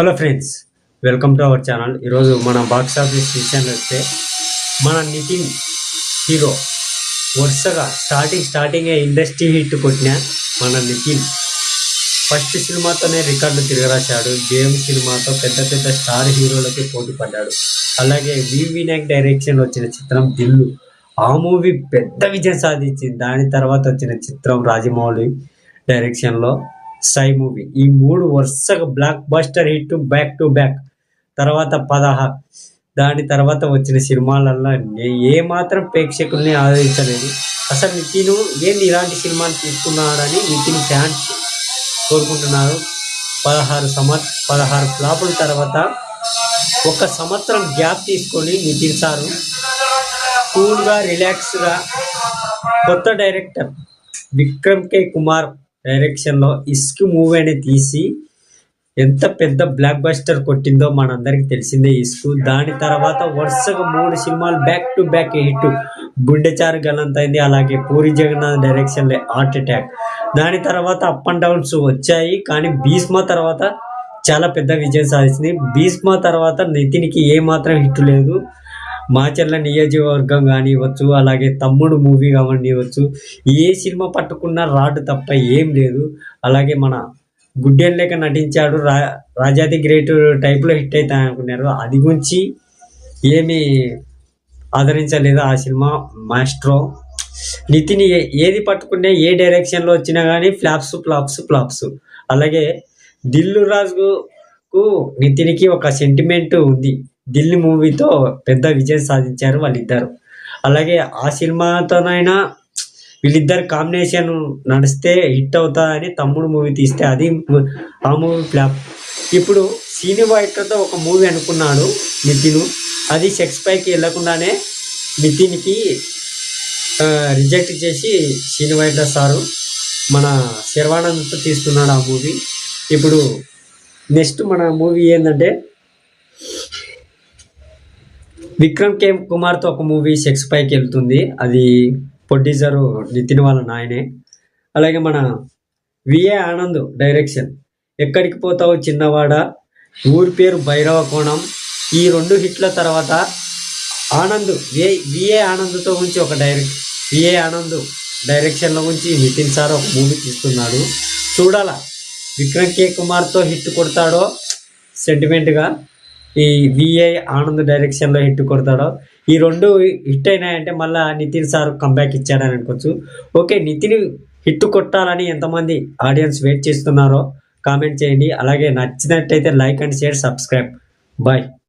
Hello friends welcome to our channel ఈరోజు మన box office విషయాన్ని వస్తే మన నితిన్ హీరో వరుసగా స్టార్టింగ్ స్టార్టింగే ఇండస్ట్రీ హిట్ కొట్టిన మన నితిన్. ఫస్ట్ సినిమాతోనే రికార్డు తిరగరాశాడు. జేఎం సినిమాతో పెద్ద పెద్ద స్టార్ హీరోలకి పోటీ పడ్డాడు. అలాగే వి వినాయక్ డైరెక్షన్ వచ్చిన చిత్రం దిల్లు. ఆ మూవీ పెద్ద విజయం సాధించింది. దాని తర్వాత వచ్చిన చిత్రం రాజమౌళి డైరెక్షన్లో సై మూవీ ఈ మూడు వరుసగా blockbuster hit back to back తర్వాత పదహారు దాని తర్వాత వచ్చిన సినిమాలల్లో ఏ మాత్రం ప్రేక్షకుల్ని ఆదరించలేదు. అసలు నితిన్ ఏంది ఇలాంటి సినిమాలు తీసుకున్నాడని నితిన్ ఫ్యాన్స్ కోరుకుంటున్నారు. పదహారు సంవత్ పదహారు ఫ్లాపుల తర్వాత ఒక సంవత్సరం గ్యాప్ తీసుకొని నితిన్ సారు కూల్గా రిలాక్స్గా కొత్త డైరెక్టర్ విక్రమ్ కే కుమార్ డైరెక్షన్లో ఇస్క్ మూవీ అని తీసి ఎంత పెద్ద బ్లాక్ బస్టర్ కొట్టిందో మనందరికి తెలిసిందే ఇస్క్. దాని తర్వాత వరుసగా మూడు సినిమాలు బ్యాక్ టు బ్యాక్ హిట్. గుండెచారు గలంతైంది అలాగే పూరి జగన్నాథ్ డైరెక్షన్లో హార్ట్ అటాక్ దాని తర్వాత అప్ అండ్ డౌన్స్ వచ్చాయి. కానీ భీష్మ తర్వాత చాలా పెద్ద విజయం సాధించింది. భీష్మ తర్వాత నితిన్కి ఏమాత్రం హిట్ లేదు. మాచర్ల నియోజకవర్గం కానివ్వచ్చు అలాగే తమ్ముడు మూవీ కానివ్వచ్చు ఏ సినిమా పట్టుకున్నా రాడ్ తప్ప ఏం లేదు. అలాగే మన గుడ్డెన్ లేక నటించాడు రా రాజాది గ్రేట్ టైప్లో హిట్ అవుతాయి అనుకున్నారు. అది గురించి ఏమీ ఆదరించలేదు ఆ సినిమా మాస్ట్రో. నితిన్ ఏది పట్టుకునే ఏ డైరెక్షన్లో వచ్చినా కానీ ఫ్లాప్స్ ఫ్లాప్స్ ఫ్లాప్స్. అలాగే దిల్లు రాజుకు నితిన్కి ఒక సెంటిమెంట్ ఉంది. ఢిల్లీ మూవీతో పెద్ద విజయం సాధించారు వాళ్ళిద్దరు. అలాగే ఆ సినిమాతోనైనా వీళ్ళిద్దరు కాంబినేషన్ నడిస్తే హిట్ అవుతుందని తమ్ముడు మూవీ తీస్తే అది ఆ మూవీ ఫ్లాప్. ఇప్పుడు సీని వైట్లతో ఒక మూవీ అనుకున్నాడు నితిన్ అది సెక్స్ పైకి వెళ్ళకుండానే నితిన్కి రిజెక్ట్ చేసి సీని వైట్ల సారు మన శర్వానంద్తో తీసుకున్నాడు ఆ మూవీ. ఇప్పుడు నెక్స్ట్ మన మూవీ ఏంటంటే విక్రమ్ కే. కుమార్తో ఒక మూవీ సెక్స్ పైకి వెళ్తుంది. అది ప్రొడ్యూసర్ నితిన్ వాళ్ళ నాయనే. అలాగే మన విఏ ఆనంద్ డైరెక్షన్. ఎక్కడికి పోతావు చిన్నవాడ? ఊరి పేరు భైరవ కోణం. ఈ రెండు హిట్ల తర్వాత ఆనంద్ వి విఏ ఆనంద్తో గురించి ఒక డైరెక్ట్ విఏ ఆనంద్ డైరెక్షన్లో గురించి నితిన్ సార్ ఒక మూవీ తీస్తున్నాడు. చూడాలా? విక్రమ్ కే. కుమార్తో హిట్ కొడతాడో? సెంటిమెంట్గా ఈ విఐ ఆనంద్ డైరెక్షన్లో హిట్ కొడతాడో. ఈ రెండు హిట్ అయినాయంటే మళ్ళీ నితిన్ సార్ కంబ్యాక్ ఇచ్చాడని అనుకోవచ్చు. ఓకే నితిన్ హిట్ కొట్టాలని ఎంతమంది ఆడియన్స్ వెయిట్ చేస్తున్నారో కామెంట్ చేయండి. అలాగే నచ్చినట్టయితే like and share subscribe bye